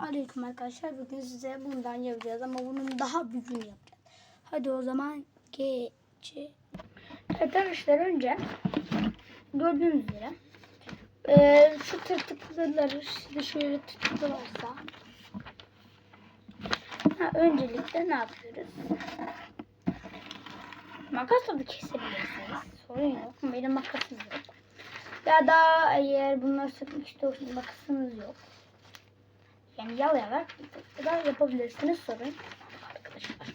Aleyküm arkadaşlar. Bugün size bundan yapacağız ama bunun daha büyüğünü yapacağız. Hadi o zaman geçelim. Arkadaşlar önce gördüğünüz üzere eee, şu tırtıklıları size şöyle tırtıklı varsa ha, öncelikle ne yapıyoruz? Makasla da kesebilirsiniz. Sorun yok. Benim makasım yok. Ya da eğer bunları sökmek istiyorsanız makasınız yok. Yani yalayarak da yapabilirsiniz sorun arkadaşlar.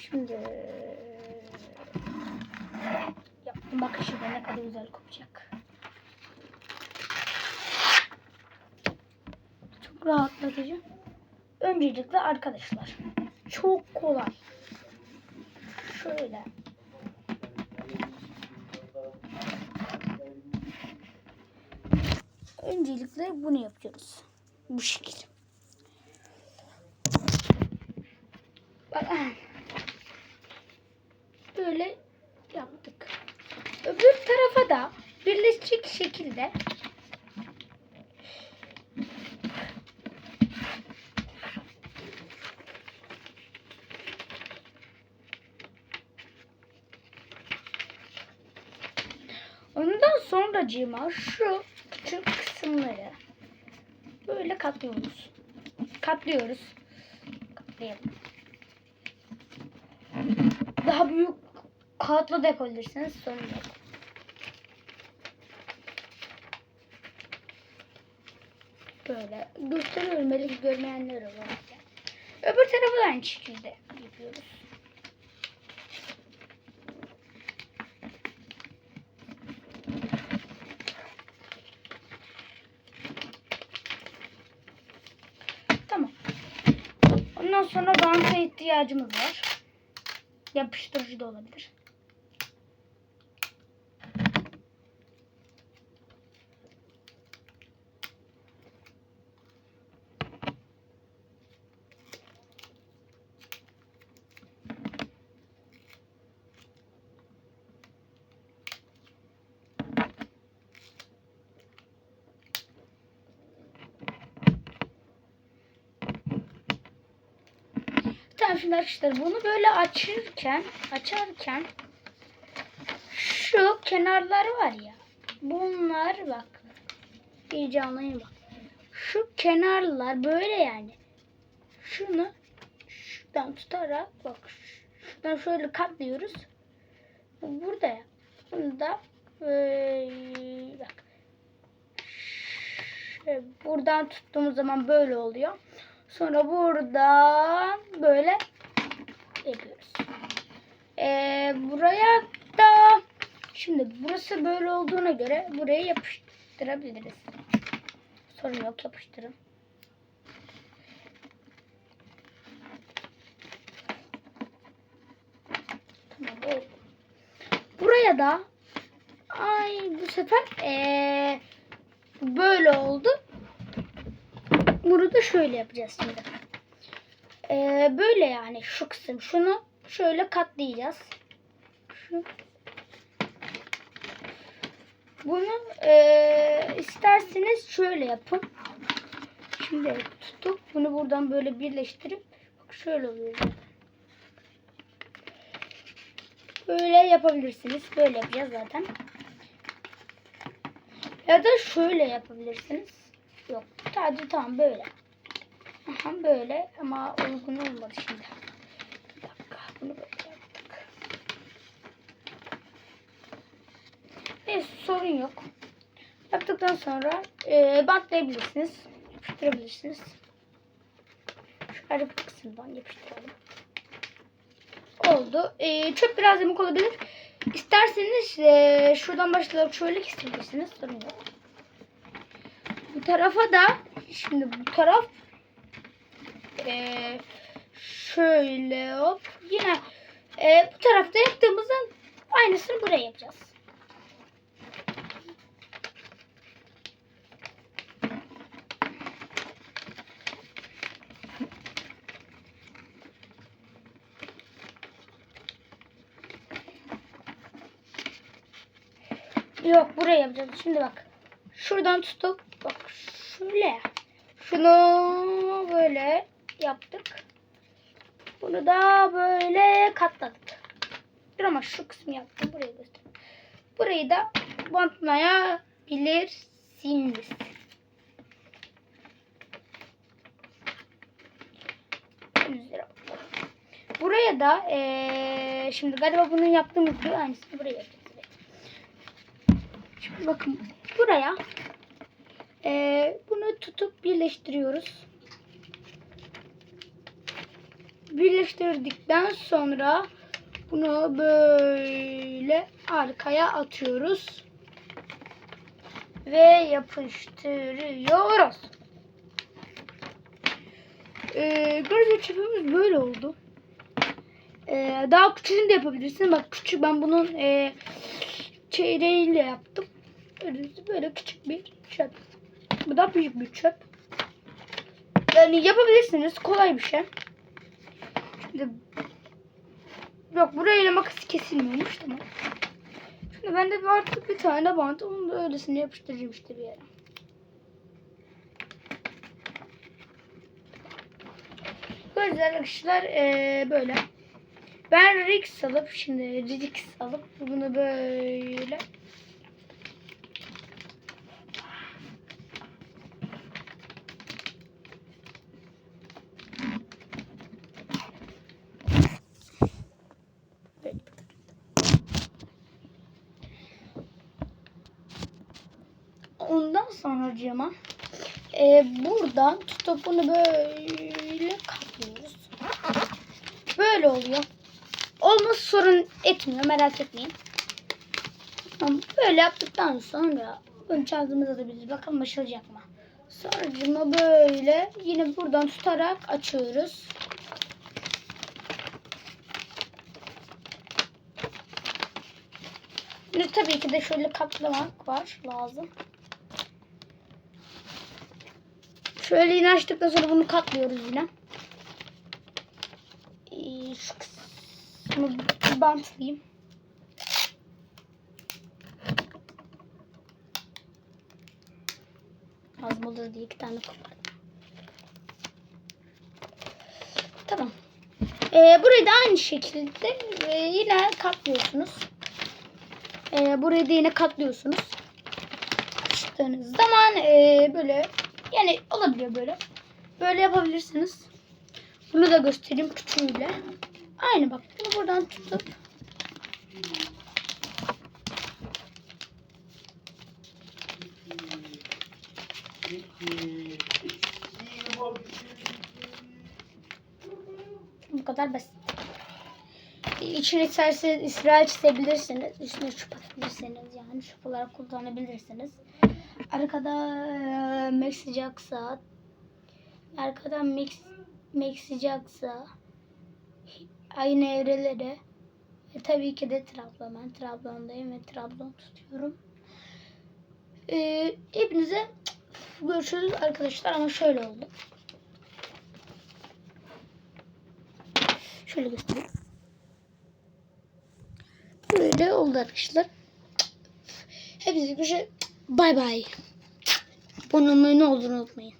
Şimdi yaptım bakın şimdi ne kadar güzel kopacak. Çok rahatlatıcı. Öncelikle arkadaşlar çok kolay. Şöyle Öncelikle bunu yapıyoruz. Bu şekilde. Böyle yaptık. Öbür tarafa da birleşecek şekilde Ondan sonracığıma şu küçük kısımları böyle katlıyoruz. Katlıyoruz. Katlayalım. Daha büyük katlı da yapabilirsiniz. Sorun yok. Böyle gösteriyorum. Belki görmeyenler olur. Öbür tarafı da aynı şekilde yapıyoruz. Tamam. Ondan sonra banta ihtiyacımız var. Yapıştırıcı da olabilir. Tamam şimdi arkadaşlar bunu böyle açırken açarken şu kenarları var ya bunlar bak iyice anlayın bak. Şu kenarlar böyle yani. Şunu şuradan tutarak bak şuradan şöyle katlıyoruz. Burada ya. Bunu da böyle bak. Şöyle buradan tuttuğumuz zaman böyle oluyor Sonra buradan böyle yapıyoruz. Ee, buraya da şimdi burası böyle olduğuna göre buraya yapıştırabiliriz. Sorun yok yapıştırın. Tamam. Buraya da ay bu sefer ee, böyle oldu. Bunu da şöyle yapacağız şimdi. Ee, böyle yani şu kısım. Şunu şöyle katlayacağız. Şu. Bunu ee, isterseniz şöyle yapın. Şimdi tutup bunu buradan böyle birleştirip bak şöyle oluyor. Böyle yapabilirsiniz. Böyle yapacağız zaten. Ya da şöyle yapabilirsiniz. Yok. Sadece tamam böyle. Aha böyle ama uygun olmadı şimdi. Bir dakika. Bunu böyle yaptık. Neyse sorun yok. Yaptıktan sonra e, bantlayabilirsiniz. Yapıştırabilirsiniz. Şu arka kısımdan yapıştıralım. Oldu. E, çöp biraz yamuk olabilir. İsterseniz e, şuradan başlayıp şöyle kesebilirsiniz. Sorun yok. Bu tarafa da şimdi bu taraf eee şöyle hop yine eee, bu tarafta yaptığımızın aynısını buraya yapacağız. Yok buraya yapacağız. Şimdi bak. Şuradan tutup bak şöyle Şunu böyle yaptık. Bunu da böyle katladık. Dur ama şu kısmı yaptım. Burayı göster. Burayı da bantlayabilirsiniz. Buraya da eee, şimdi galiba bunun yaptığımız gibi aynısını buraya yapacağız. Şimdi bakın buraya eee, bunu tutup birleştiriyoruz. Birleştirdikten sonra bunu böyle arkaya atıyoruz. Ve yapıştırıyoruz. Ee, Garajı çöpümüz böyle oldu. Ee, daha küçüğünü de yapabilirsin. Bak küçük ben bunun e, çeyreğiyle yaptım. Böyle, böyle küçük bir çöp. Bu da büyük bir çöp. Yani yapabilirsiniz. Kolay bir şey. Şimdi Yok burayla makas kesilmiyormuş tamam. Şimdi ben de artık bir tane bant onu da öylesine yapıştıracağım işte bir yere. Böyle arkadaşlar eee, böyle. Ben Rix alıp şimdi Rix alıp bunu böyle Cama e, buradan tutup bunu böyle katlıyoruz. Böyle oluyor. Olması sorun etmiyor merak etmeyin. Böyle yaptıktan sonra bunu çantımıza atabiliriz. Bakalım açılacak mı? Sonra cama böyle yine buradan tutarak açıyoruz. Şimdi tabii ki de şöyle katlamak var lazım. Şöyle yine açtıktan sonra bunu katlıyoruz yine. Ee, şu kısmı bantlayayım. Az olur diye iki tane kopardım. Tamam. Ee, burayı da aynı şekilde e, yine katlıyorsunuz. Ee, burayı da yine katlıyorsunuz. Açtığınız zaman e, böyle yani olabiliyor böyle. Böyle yapabilirsiniz. Bunu da göstereyim küçüğüyle. Aynı bak. Bunu buradan tutup bu kadar basit. İçine isterseniz İsrail çizebilirsiniz. Üstüne şup atabilirsiniz. Yani olarak kullanabilirsiniz. Arkada e, Max sıcaksa arkadan Max, Max sıcaksa aynı evreleri ve tabii ki de Trabzon. Ben Trabzon'dayım ve Trabzon tutuyorum. Ee, hepinize görüşürüz arkadaşlar ama şöyle oldu. Şöyle göstereyim. Böyle oldu arkadaşlar. Hepinize görüşürüz. Bay bay. Abone olmayı ne olur unutmayın.